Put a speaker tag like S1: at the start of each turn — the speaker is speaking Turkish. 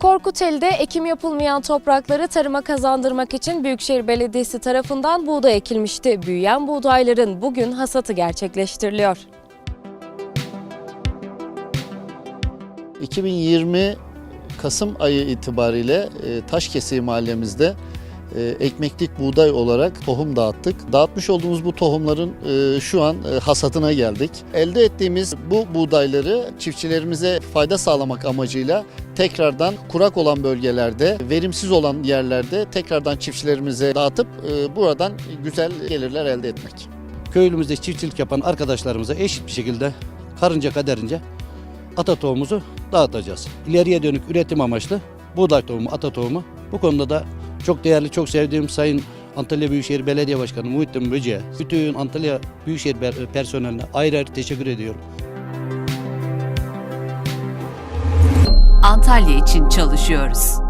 S1: Korkuteli'de ekim yapılmayan toprakları tarıma kazandırmak için Büyükşehir Belediyesi tarafından buğday ekilmişti. Büyüyen buğdayların bugün hasatı gerçekleştiriliyor.
S2: 2020 Kasım ayı itibariyle e, Taşkesiği mahallemizde ekmeklik buğday olarak tohum dağıttık. Dağıtmış olduğumuz bu tohumların e, şu an e, hasadına geldik. Elde ettiğimiz bu buğdayları çiftçilerimize fayda sağlamak amacıyla tekrardan kurak olan bölgelerde, verimsiz olan yerlerde tekrardan çiftçilerimize dağıtıp e, buradan güzel gelirler elde etmek.
S3: köylümüzde çiftçilik yapan arkadaşlarımıza eşit bir şekilde karınca kaderince ata tohumumuzu dağıtacağız. İleriye dönük üretim amaçlı buğday tohumu, ata tohumu. Bu konuda da çok değerli, çok sevdiğim Sayın Antalya Büyükşehir Belediye Başkanı Muhittin Böce'ye, bütün Antalya Büyükşehir personeline ayrı ayrı teşekkür ediyorum.
S4: Antalya için çalışıyoruz.